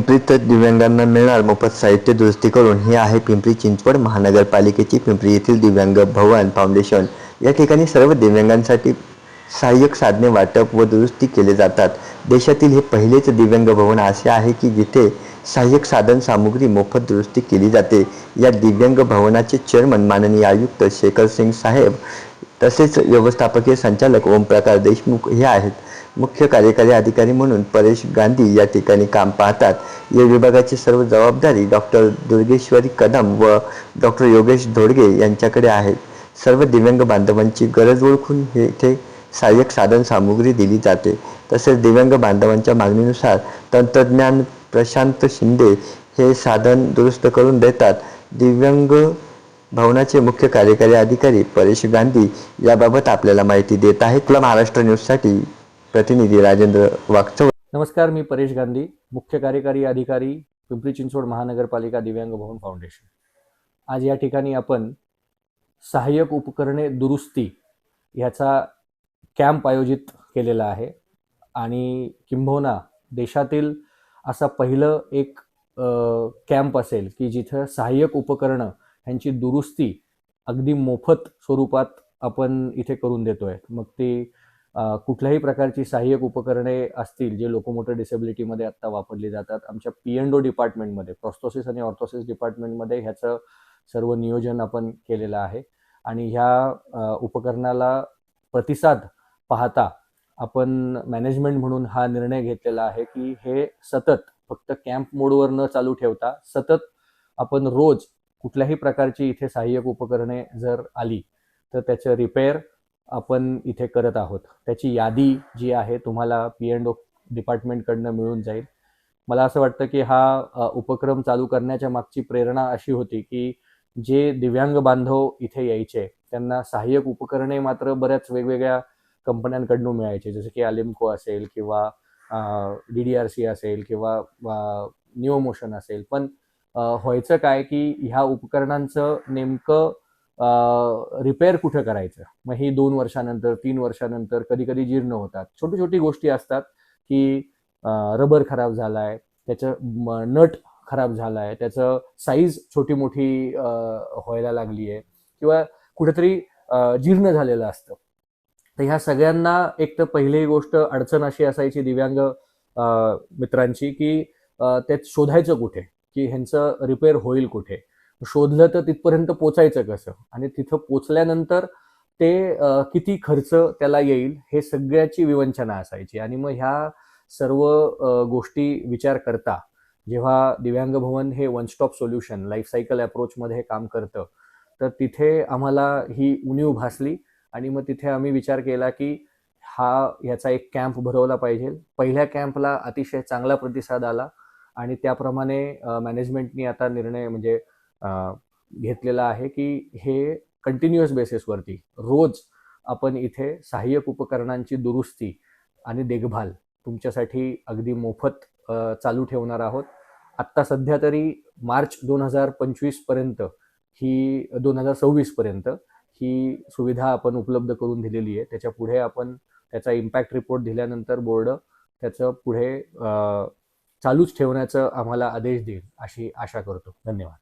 पिंपरीत दिव्यांगांना मिळणार मोफत साहित्य दुरुस्ती करून ही आहे पिंपरी चिंचवड महानगरपालिकेची पिंपरी येथील दिव्यांग भवन फाउंडेशन. या ठिकाणी सर्व दिव्यांगांसाठी सहाय्यक साधने वाटप व दुरुस्ती केले जातात. देशातील हे पहिलेच दिव्यांग भवन असे आहे की जिथे सहाय्यक साधन सामुग्री मोफत दुरुस्ती केली जाते. या दिव्यांग भवनाचे चेअरमन माननीय आयुक्त शेखर सिंग साहेब तसेच व्यवस्थापकीय संचालक ओमप्रकाश देशमुख हे आहेत. मुख्य कार्यकारी अधिकारी म्हणून परेश गांधी या ठिकाणी काम पाहतात. या विभागाची सर्व जबाबदारी डॉक्टर दुर्गेश्वरी कदम व डॉक्टर योगेश धोडगे यांच्याकडे आहे. सर्व दिव्यांग बांधवांची गरज ओळखून हे इथे सहाय्यक साधन सामुग्री दिली जाते. तसेच दिव्यांग बांधवांच्या मागणीनुसार तंत्रज्ञान प्रशांत शिंदे हे साधन दुरुस्त करून देतात. दिव्यांग भवनाचे मुख्य कार्यकारी अधिकारी परेश गांधी याबाबत आपल्याला माहिती देत आहेत. तुला महाराष्ट्र न्यूजसाठी प्रतिनिधी राजेंद्र वागचव नमस्कार मी परेश गांधी मुख्य कार्यकारी अधिकारी पिंपरी चिंचवड महानगरपालिका दिव्यांग भवन फाउंडेशन. आज या ठिकाणी आपण सहाय्यक उपकरणे दुरुस्ती ह्याचा कॅम्प आयोजित केलेला आहे आणि किंबहुना देशातील असा पहिलं एक कॅम्प असेल की जिथं सहाय्यक उपकरणं ह्यांची दुरुस्ती अगदी मोफत स्वरूपात आपण इथे करून देतोय. मग ती कुठल्याही प्रकारची सहाय्यक उपकरणे असतील जे लोकोमोटर डिसेबिलिटीमध्ये आत्ता वापरली जातात आमच्या पी एन डो डिपार्टमेंटमध्ये प्रॉस्थोसिस आणि ऑर्थोसिस डिपार्टमेंटमध्ये ह्याचं सर्व नियोजन आपण केलेलं आहे. आणि ह्या उपकरणाला प्रतिसाद पाहता आपण मॅनेजमेंट म्हणून हा निर्णय घेतलेला आहे की हे सतत फक्त कॅम्प मोडवर न चालू ठेवता सतत आपण रोज कुठल्याही प्रकारची इथे सहाय्यक उपकरणे जर आली तर त्याचं रिपेअर आपण इथे करत आहोत. त्याची यादी जी आहे तुम्हाला पी एन ओ डिपार्टमेंटकडनं मिळून जाईल. मला असं वाटतं की हा उपक्रम चालू करण्याच्या मागची प्रेरणा अशी होती की जे दिव्यांग बांधव इथे यायचे त्यांना सहाय्यक उपकरणे मात्र बऱ्याच वेगवेगळ्या कंपन्यांकडून मिळायचे. जसं की अलिम्को असेल किंवा डी डी आर सी असेल किंवा न्यू मोशन असेल. पण व्हायचं काय की ह्या उपकरणांचं नेमकं रिपेअर कुठं करायचं? मग ही दोन वर्षानंतर तीन वर्षानंतर कधी कधी जीर्ण होतात. छोटी छोटी गोष्टी असतात की रबर खराब झालाय त्याचं नट खराब झालाय त्याचं साईज छोटी मोठी व्हायला लागली आहे किंवा कुठेतरी जीर्ण झालेलं असतं. तर ह्या सगळ्यांना एक तर पहिली गोष्ट अडचण अशी असायची दिव्यांग मित्रांची की त्यात शोधायचं कुठे? की ह्यांचं रिपेअर होईल कुठे? शोधलं तर तिथपर्यंत पोचायचं कसं? आणि तिथं पोचल्यानंतर ते किती खर्च त्याला येईल हे सगळ्याची विवंचना असायची. आणि मग ह्या सर्व गोष्टी विचार करता जेव्हा दिव्यांग भवन हे one stop solution life cycle अप्रोचमध्ये काम करतं तर तिथे आम्हाला ही उणीव भासली. आणि मग तिथे आम्ही विचार केला की हा याचा एक कॅम्प भरवला पाहिजे. पहिल्या कॅम्पला अतिशय चांगला प्रतिसाद आला. आणि त्याप्रमाणे मॅनेजमेंटनी आता निर्णय म्हणजे घेतलेला आहे की हे कंटिन्युअस बेसिसवरती रोज आपण इथे सहाय्यक उपकरणांची दुरुस्ती आणि देखभाल तुमच्यासाठी अगदी मोफत चालू ठेवणार आहोत. आत्ता सध्या तरी मार्च दोन हजार पंचवीसपर्यंत ही दोन हजार सव्वीसपर्यंत ही सुविधा आपण उपलब्ध करून दिलेली आहे. त्याच्या पुढे आपण त्याचा इम्पॅक्ट रिपोर्ट दिल्यानंतर बोर्ड त्याचं पुढे चालूच ठेवण्याचं आम्हाला आदेश देईल अशी आशा करतो. धन्यवाद.